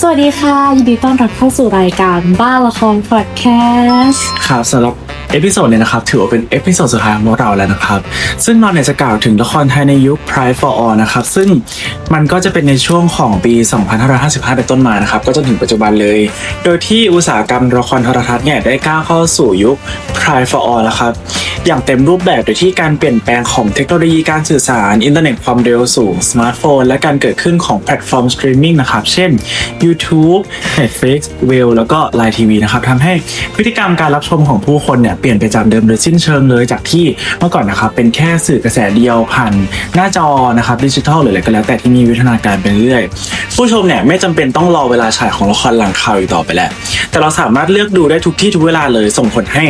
สวัสดีค่ะ ยินดีต้อนรับเข้าสู่รายการบ้านละครพอดแคสต์ครับสำหรับ เอพิโซดเนี่ยนะครับถือว่าเป็นเอพิโซดสุดท้ายของพวกเราแล้วนะครับ ซึ่งเราเนี่ยจะกล่าวถึงละครไทยในยุค Pride for All นะครับ ซึ่งมันก็จะเป็นในช่วงของปี 2555 เป็นต้นมานะครับ ก็จนถึงปัจจุบันเลย โดยที่อุตสาหกรรมละครโทรทัศน์เนี่ยได้ก้าวเข้าสู่ยุค Pride for All แล้วครับอย่างเต็มรูปแบบโดยที่การเปลี่ยนแปลงของเทคโนโลยีการสื่อสาร อินเทอร์เน็ตความเร็วสูง สมาร์ทโฟน และการเกิดขึ้นของแพลตฟอร์มสตรีมมิ่งนะครับ เช่น YouTube Netflix w e l แล้วก็ Line TV นะครับทำให้พฤติกรรมการรับชมของผู้คนเนี่ยเปลี่ยนไปจากเดิมโดยสิ้นเชิงเลยจากที่เมื่อก่อนนะครับเป็นแค่สื่อกระแสเดียวผ่านหน้าจอนะครับดิจิทัลหรืออะไรก็แล้วแต่ที่มีวิวัฒนาการไปเรื่อยผู้ชมเนี่ยไม่จำเป็นต้องรอเวลาฉายของละครหลังข่าวอีกต่อไปแล้ว แต่เราสามารถเลือกดูได้ทุกที่ทุกเวลาเลยส่งผลให้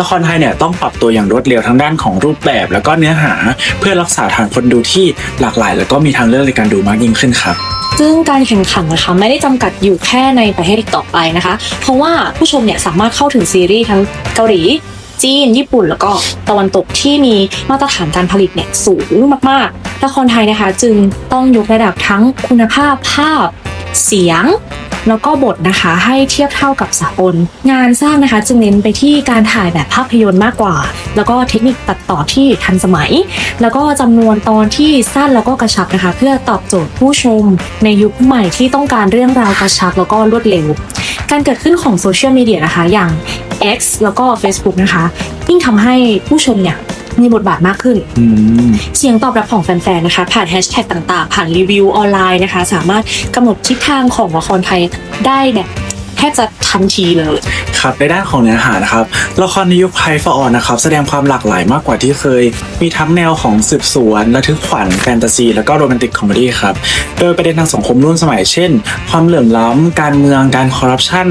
ละครไทยเนี่ยต้องปรับตัวอย่างรวดเร็วทั้งด้านของรูปแบบ แล้วก็เนื้อหาเพื่อรักษาฐานคนดูที่หลากหลาย แล้วก็มีทางเลือกในการดูมากยิ่งขึ้นครับซึ่งการแข่งขันนะคะไม่ได้จำกัดอยู่แค่ในประเทศอีกต่อไปนะคะ เพราะว่าผู้ชมเนี่ยสามารถเข้าถึงซีรีส์ทั้งเกาหลี จีน ญี่ปุ่น แล้วก็ตะวันตกที่มีมาตรฐานการผลิตเนี่ยสูงมากๆละครไทยนะคะจึงต้องยกระดับทั้งคุณภาพภาพเสียงแล้วก็บทนะคะให้เทียบเท่ากับสากล งานสร้างนะคะจึงเน้นไปที่การถ่ายแบบภาพยนตร์มากกว่า แล้วก็เทคนิคตัดต่อที่ทันสมัย แล้วก็จำนวนตอนที่สั้นแล้วก็กระชับนะคะ เพื่อตอบโจทย์ผู้ชม ในยุคใหม่ที่ต้องการเรื่องราวกระชับแล้วก็รวดเร็ว การเกิดขึ้นของโซเชียลมีเดียนะคะอย่าง X แล้วก็ Facebook นะคะยิ่งทำให้ผู้ชมเนี่ยมีบทบาทมากขึ้น อืม เสียงตอบรับของแฟนๆ นะคะ ผ่านแฮชแท็กต่างๆ ผ่านรีวิวออนไลน์นะคะ สามารถกำหนดทิศทางของละครไทยได้แบบ แทบจะทันทีเลย ครับในด้านของเนื้อหานะครับละครในยุคไพฟออนนะครับแสดงความหลากหลายมากกว่าที่เคย มีทั้งแนวของสืบสวนระทึกขวัญแฟนตาซี แล้วก็โรแมนติกคอมเมดี้ครับโดยประเด็นทางสังคมรุ่นสมัยเช่น ความเหลื่อมล้ำการเมืองการคอร์รัปชัน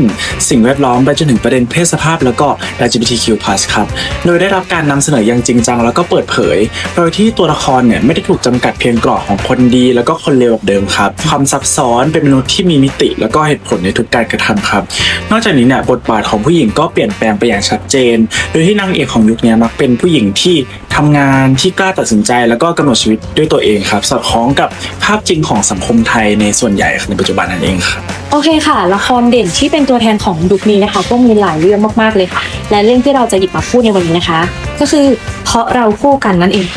สิ่งแวดล้อมไปจนถึงประเด็นเพศสภาพ แล้วก็ LGBTQ+ ครับโดยได้รับการนำเสนออย่างจริงจังแล้วก็เปิดเผย โดยที่ตัวละครเนี่ยไม่ได้ถูกจำกัดเพียงกรอบของคนดี แล้วก็คนเลวแบบเดิมครับความซับซ้อนเป็นมนุษย์ที่มีมิติ แล้วก็เหตุผลในทุกการกระทำครับนอกจากนี้เนี่ยบทบาทของผู้หญิงก็เปลี่ยนแปลงไปอย่างชัดเจน โดยที่นางเอกของยุคเนี้ยมักเป็นผู้หญิงที่ทำงานที่กล้าตัดสินใจ แล้วก็กำหนดชีวิตด้วยตัวเองครับ สอดคล้องกับภาพจริงของสังคมไทยในส่วนใหญ่ในปัจจุบันนั่นเองครับโอเคค่ะ ละครเด่นที่เป็นตัวแทนของยุคนี้นะคะก็มีหลายเรื่องมากๆเลย และเรื่องที่เราจะหยิบมาพูดในวันนี้นะคะ ก็คือเพราะเราคู่กันนั่นเอง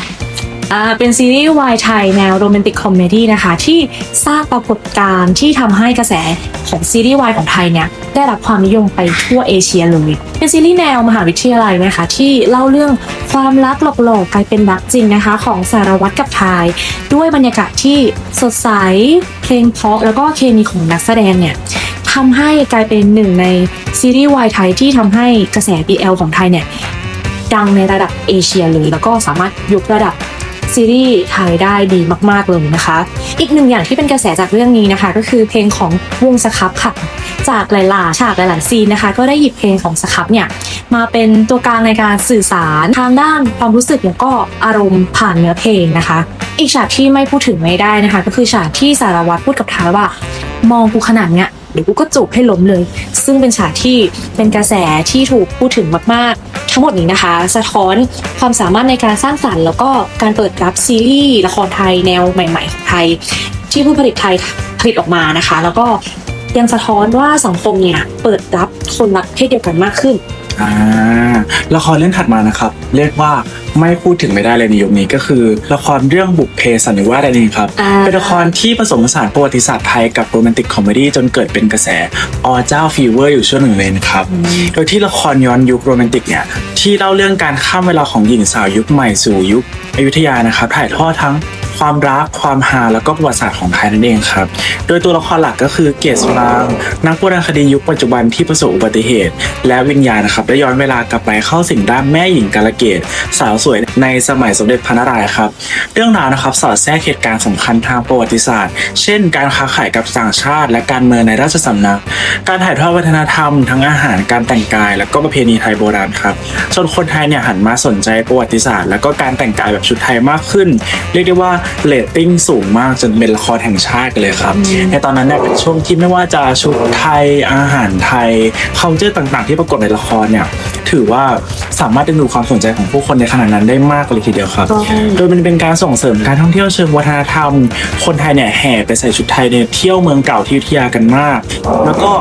อ่าเป็นซีรีส์วายไทยแนวโรแมนติกคอมเมดี้นะคะ ที่สร้างปรากฏการณ์ที่ทำให้กระแสของซีรีส์วายของไทยเนี่ยได้รับความนิยมไปทั่วเอเชียเลยเป็นซีรีส์แนวมหาวิทยาลัยนะคะที่เล่าเรื่องความรักหลอกๆกลายเป็นรักจริงนะคะ ของสารวัตรกับทาย ด้วยบรรยากาศที่สดใสเพลงเพราะแล้วก็เคมีของนักแสดงเนี่ยทำให้กลายเป็นหนึ่งในซีรีส์วายไทยที่ทำให้กระแส BL ของไทยเนี่ยดังในระดับเอเชียเลยแล้วก็สามารถยกระดับ ซีรีส์ไทยได้ดีมากๆเลยนะคะ อีกหนึ่งอย่างที่เป็นกระแสจากเรื่องนี้นะคะ ก็คือเพลงของวงสครับค่ะ จากหลายๆฉากหลายๆซีนนะคะ ก็ได้หยิบเพลงของสครับเนี่ยมาเป็นตัวกลางในการสื่อสารทางด้านความรู้สึกแล้วก็อารมณ์ผ่านเนื้อเพลงนะคะ อีกฉากที่ไม่พูดถึงไม่ได้นะคะ ก็คือฉากที่สารวัตรพูดกับท้าว่ามองกูขนาดเนี้ยเดี๋ยวกูก็จูบให้ล้มเลย ซึ่งเป็นฉากที่เป็นกระแสที่ถูกพูดถึงมากๆ ทั้งหมดนี้นะคะ สะท้อนความสามารถในการสร้างสรรค์แล้วก็การเปิดรับซีรีส์ละครไทยแนวใหม่ๆของไทย ที่ผู้ผลิตไทยผลิตออกมานะคะ แล้วก็ยังสะท้อนว่าสังคมเนี่ยเปิดรับคนรักเพศเดียวกันมากขึ้น อ่าละครเรื่องถัดมานะครับ เรียกว่า ไม่พูดถึงไม่ได้เลยในยุคนี้ก็คือ ละครเรื่องบุพเพสันนิวาสนั่นเองครับ อ่า เป็นละครที่ผสมผสานประวัติศาสตร์ไทยกับโรแมนติกคอมเมดี้จนเกิดเป็นกระแสอเจ้าฟีเวอร์อยู่ช่วงหนึ่งเลยนะครับ โดยที่ละครย้อนยุคโรแมนติกเนี่ยที่เล่าเรื่องการข้ามเวลาของหญิงสาวยุคใหม่สู่ยุคอยุธยานะครับถ่ายทอดทั้ง ความรักความฮาแล้วก็ประวัติศาสตร์ของไทยนั่นเองครับ โดยตัวละครหลักก็คือเกศรางนักโบราณคดียุคปัจจุบันที่ประสบอุบัติเหตุ และวิญญาณนะครับได้ย้อนเวลากลับไปเข้าสิงร่างแม่หญิงกาลเกต สาวสวยในสมัยสมเด็จพระนารายณ์ครับ เรื่องราวนะครับสอดแทรกเหตุการณ์สำคัญทางประวัติศาสตร์ เช่น การค้าขายกับต่างชาติ และการเมืองในราชสำนัก การถ่ายทอดวัฒนธรรม ทั้งอาหารการแต่งกาย และก็ประเพณีไทยโบราณครับจนคนไทยเนี่ยหันมาสนใจประวัติศาสตร์ และก็การแต่งกายแบบชุดไทยมากขึ้น เรียกได้ว่าเรตติ้งสูงมากจนเป็นละครแห่งชาติกันเลยครับ ในตอนนั้นเนี่ยเป็นช่วงที่ไม่ว่าจะชุดไทยอาหารไทย c u เจอร์ต่างๆ ที่ปรากฏในละครเนี่ยถือว่าสามารถดึงดูดความสนใจของผู้คนในขณะนั้นได้มากเลยทีเดียวครับถูกต้องโดยมันเป็นการส่งเสริมการท่องเที่ยวเชิงวัฒนธรรม คนไทยเนี่ยแห่ไปใส่ชุดไทยเนี่ยเที่ยวเมืองเก่าที่อยุธยากันมาก แล้วก็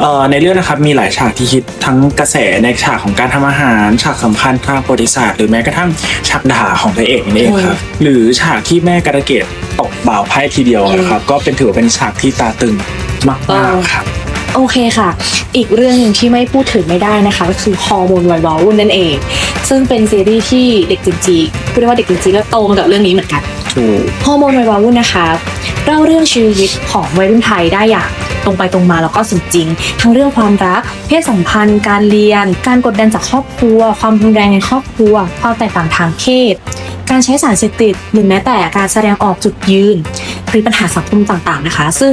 เอ่อในเรื่องนะครับมีหลายฉากที่คิดทั้งกระแสในฉากของการทำอาหาร ฉากสำคัญทางประวัติศาสตร์หรือแม้กระทั่งฉากด่าของพระเอกนี่เองครับหรือฉากที่แม่การะเกดตกบ่าวไพ่ทีเดียวนะครับก็เป็นถือว่าเป็นฉากที่ตาตึงมากๆครับโอเคค่ะ อีกเรื่องหนึ่งที่ไม่พูดถึงไม่ได้นะคะ ก็คือฮอร์โมนวัยรุ่นนั่นเอง ซึ่งเป็นซีรีส์ที่เด็กจริงๆพูดได้ว่าเด็กจริงๆก็โตมากับเรื่องนี้เหมือนกันถูกฮอร์โมนวัยรุ่นนะคะเล่าเรื่องชีวิตของวัยรุ่นไทยได้อย่าง ตรงไปตรงมาแล้วก็สุดจริง ทั้งเรื่องความรัก เพศสัมพันธ์ การเรียน การกดดันจากครอบครัว ความรุนแรงในครอบครัว ความแตกต่างทางเพศ การใช้สารเสพติดหรือแม้แต่การแสดงออกจุดยืน หรือปัญหาสังคมต่างๆนะคะ ซึ่ง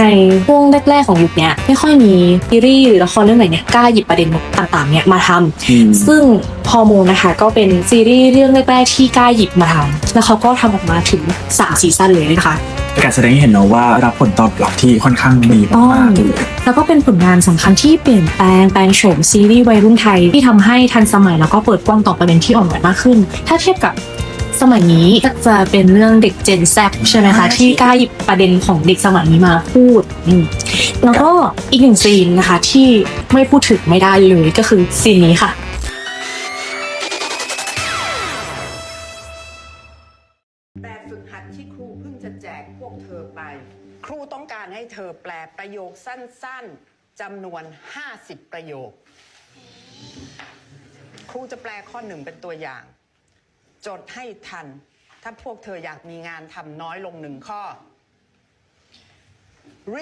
ในช่วงแรกๆของยุคเนี้ยไม่ค่อยมีซีรีส์หรือละครเรื่องไหนเนี่ยกล้าหยิบประเด็นต่างๆเนี่ยมาทำอืมซึ่งฮอร์โมนนะคะ ก็เป็นซีรีส์เรื่องแรกๆที่กล้าหยิบมาทำแล้วเขาก็ทำออกมาถึง3ซีซั่นเลยนะคะการแสดงให้เห็นเนาะว่ารับผลตอบรับที่ค่อนข้างดีต้องมากๆเลยแล้วก็เป็นผลงานสำคัญที่เปลี่ยนแปลงแปลงโฉมซีรีส์วัยรุ่นไทยที่ทำให้ทันสมัยแล้วก็เปิดกว้างต่อประเด็นที่อ่อนไหวมากขึ้น ถ้าเทียบกับ สมัยนี้ก็จะเป็นเรื่องเด็กเจนแซใช่ไหมคะที่กล้าหยิบประเด็นของเด็กสมัยนี้มาพูดอืมแล้วก็อีกหนึ่งซีนนะคะที่ไม่พูดถึงไม่ได้เลยก็คือซีนนี้ค่ะแบบฝึกหัดที่ครูเพิ่งจะแจกพวกเธอไป ครูต้องการให้เธอแปลประโยคสั้นๆจำนวน 50 ประโยค ครูจะแปลข้อหนึ่งเป็นตัวอย่าง จดให้ทัน ถ้าพวกเธออยากมีงานทำน้อยลงหนึ่งข้อ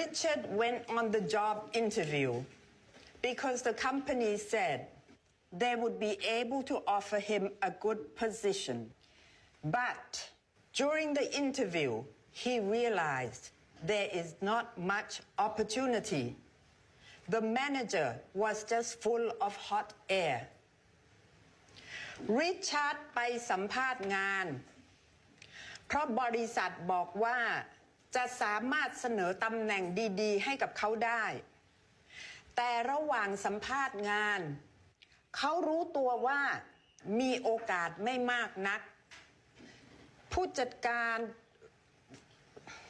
Richard went on the job interview because the company said they would be able to offer him a good position. But during the interview, he realized there is not much opportunity. The manager was just full of hot air. ริชาร์ดไปสัมภาษณ์งาน เพราะบริษัทบอกว่าจะสามารถเสนอตำแหน่งดีๆ ให้กับเขาได้ แต่ระหว่างสัมภาษณ์งาน เขารู้ตัวว่ามีโอกาสไม่มากนัก ผู้จัดการ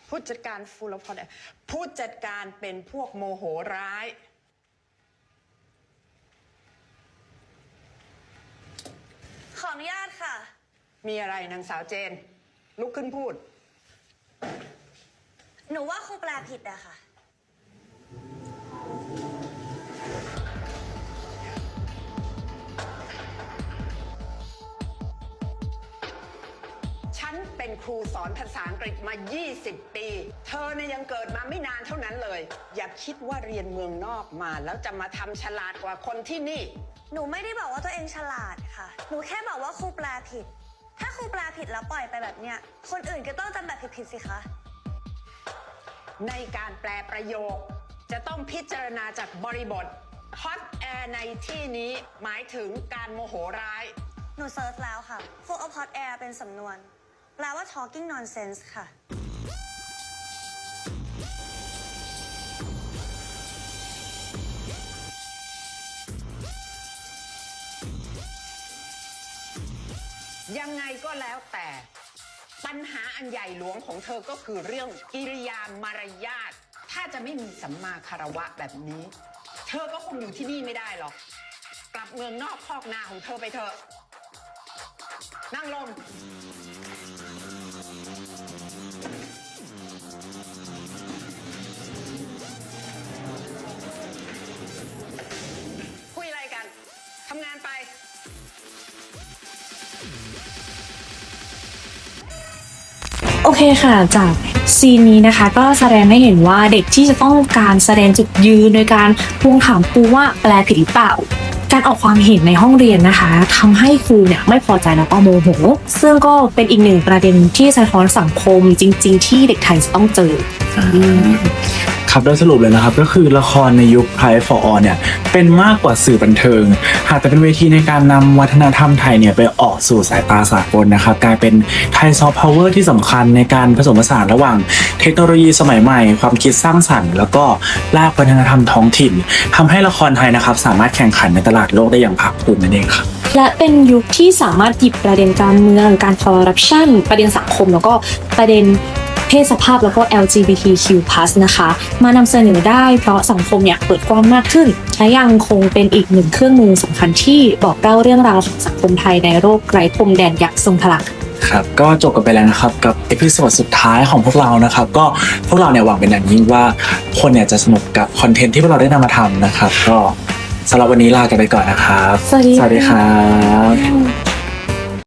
ผู้จัดการฟูลพอดผู้จัดการเป็นพวกโมโหร้าย ขออนุญาต ค่ะ มีอะไรนางสาวเจน ลุกขึ้นพูด หนูว่าครูแปลผิดอะค่ะ ฉันเป็นครูสอนภาษาอังกฤษมา 20 ปี เธอเนี่ยยังเกิดมาไม่นานเท่านั้นเลย อย่าคิดว่าเรียนเมืองนอกมา แล้วจะมาทำฉลาดกว่าคนที่นี่ หนูไม่ได้บอกว่าตัวเองฉลาดค่ะ หนูแค่บอกว่าครูแปลผิด ถ้าครูแปลผิดแล้วปล่อยไปแบบเนี้ย คนอื่นก็ต้องจำแบบผิดๆสิคะ ในการแปลประโยค จะต้องพิจารณาจากบริบท hot air ในที่นี้หมายถึงการโมโหร้าย หนูเซิร์ชแล้วค่ะ full of hot air เป็นสำนวน แปลว่า talking nonsense ค่ะ ยังไงก็แล้วแต่ปัญหาอันใหญ่หลวงของเธอก็คือเรื่องกิริยามารยาท ถ้าจะไม่มีสัมมาคารวะแบบนี้ เธอก็คงอยู่ที่นี่ไม่ได้หรอก กลับเมืองนอกคอกนาของเธอไปเถอะ นั่งลง คุยอะไรกัน ทำงานไป อเคค่ะจากซีนนี้นะคะ ก็แสดงให้เห็นว่าเด็กที่จะต้องการแสดงจุดยืนโดยการทวงถามครูว่าแปลผิดหรือเปล่า การออกความเห็นในห้องเรียนนะคะทำให้ครูเนี่ยไม่พอใจแล้วก็โมโห ซึ่งก็เป็นอีกหนึ่งประเด็นที่สะท้อนสังคมจริง ๆ ที่เด็กไทยจะต้องเจอ ครับโดยสรุปเลยนะครับ ก็คือละครในยุค Pride for All เนี่ย เป็นมากกว่าสื่อบันเทิง หากแต่เป็นเวทีในการนำวัฒนธรรมไทยเนี่ย ไปออกสู่สายตาสากลนะครับ กลายเป็นไทยซอฟต์พาวเวอร์ที่สำคัญในการผสมผสานระหว่างเทคโนโลยีสมัยใหม่ ความคิดสร้างสรรค์ แล้วก็ลากวัฒนธรรมท้องถิ่นทำให้ละครไทยนะครับ สามารถแข่งขันในตลาดโลกได้อย่างภาคภูมินั่นเองครับและเป็นยุคที่สามารถหยิบประเด็นการเมือง การคอร์รัปชันประเด็นสังคม แล้วก็ประเด็น เพศสภาพแล้วก็ LGBTQ+ นะคะ มานำเสนอได้เพราะสังคมเนี่ยเปิดกว้างมากขึ้น และยังคงเป็นอีกหนึ่งเครื่องมือสำคัญที่บอกเล่าเรื่องราวของสังคมไทยในโลกไร้พรมแดนอย่างทรงพลังครับก็จบกันไปแล้วนะครับกับเอพิโซดสุดท้ายของพวกเรานะครับ ก็พวกเราเนี่ยหวังเป็นอย่างยิ่งว่าคนเนี่ยจะสนุกกับคอนเทนต์ที่พวกเราได้นำมาทำนะครับ ก็สำหรับวันนี้ลากันไปก่อนนะครับ สวัสดีค่ะสวัสดีครับ